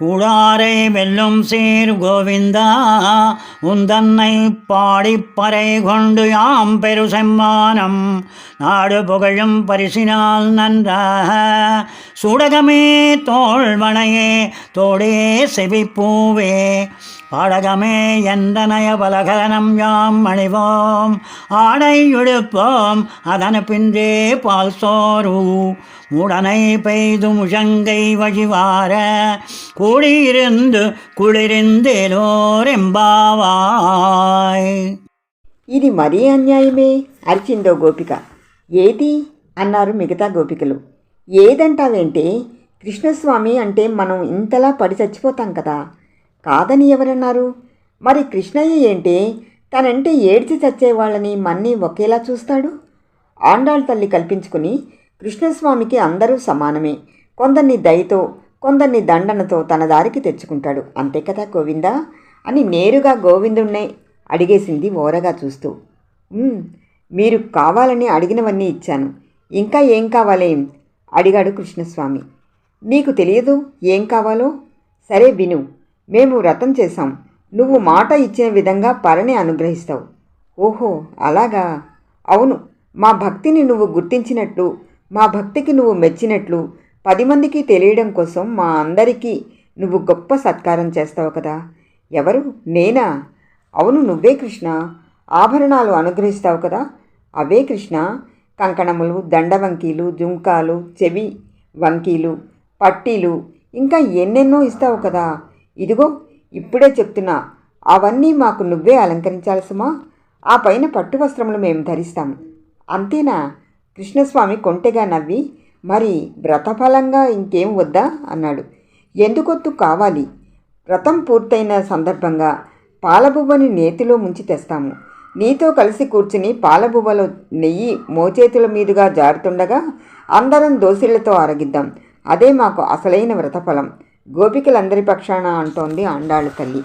கூடாரை வெல்லும் சீர் கோவிந்தா உந்தன்னை பாடிப்பறை கொண்டு யாம் பெரு செம்மானம் நாடு புகழும் பரிசினால் நன்றாக. சுடகமே தோல்வனையே தோடே செவிப்பூவே. பாடகமே எந்தனைய பலகலனம் யாம் அணிவோம். ஆடை உடுப்போம் அதன பின்றே பால் சோறு மூடனை பெய்து முழங்கை வழிவார கூடியிருந்து குளிரிந்தேலோரெம்பாவாய் ఇది మరీ అన్యాయమే అరిచిందో గోపిక ఏది అన్నారు మిగతా గోపికలు ఏదంటావేంటే కృష్ణస్వామి అంటే మనం ఇంతలా పడి చచ్చిపోతాం కదా కాదని ఎవరన్నారు మరి కృష్ణయ్య ఏంటే తనంటే ఏడ్చి చచ్చేవాళ్ళని మన్ని ఒకేలా చూస్తాడు ఆండాళ్ తల్లి కల్పించుకుని కృష్ణస్వామికి అందరూ సమానమే. కొందరిని దయతో కొందరిని దండనతో తన దారికి తెచ్చుకుంటాడు. అంతే కదా గోవిందా? అని నేరుగా గోవిందుణ్ణే అడిగేసింది ఓరగా చూస్తూ. మీరు కావాలని అడిగినవన్నీ ఇచ్చాను. ఇంకా ఏం కావాలేం? అడిగాడు కృష్ణస్వామి. నీకు తెలియదు ఏం కావాలో? సరే విను. మేము వ్రతం చేశాం. నువ్వు మాట ఇచ్చిన విధంగా పరని అనుగ్రహిస్తావు. ఓహో అలాగా? అవును. మా భక్తిని నువ్వు గుర్తించినట్టు మా భక్తికి నువ్వు మెచ్చినట్లు పది మందికి తెలియడం కోసం మా అందరికీ నువ్వు గొప్ప సత్కారం చేస్తావు కదా. ఎవరు? నేనా? అవును నువ్వే కృష్ణ. ఆభరణాలు అనుగ్రహిస్తావు కదా. అవే కృష్ణ. కంకణములు దండవంకీలు జుంకాలు చెవి వంకీలు పట్టీలు ఇంకా ఎన్నెన్నో ఇస్తావు కదా. ఇదిగో ఇప్పుడే చెప్తున్నా. అవన్నీ మాకు నువ్వే అలంకరించాల్సమా? ఆ పైన పట్టు వస్త్రములు మేము ధరిస్తాం. అంతేనా? కృష్ణస్వామి కొంటెగా నవ్వి మరి వ్రతఫలంగా ఇంకేం వద్దా? అన్నాడు. ఎందుకొత్తు కావాలి? వ్రతం పూర్తయిన సందర్భంగా పాలబువ్వని నేతిలో ముంచి తెస్తాము. నీతో కలిసి కూర్చుని పాలబువ్వలో నెయ్యి మోచేతుల మీదుగా జారుతుండగా అందరం దోసిళ్ళతో ఆరగిద్దాం. అదే మాకు అసలైన వ్రతఫలం. గోపికలందరి పక్షాన అంటోంది ఆండాళ్ళ తల్లి.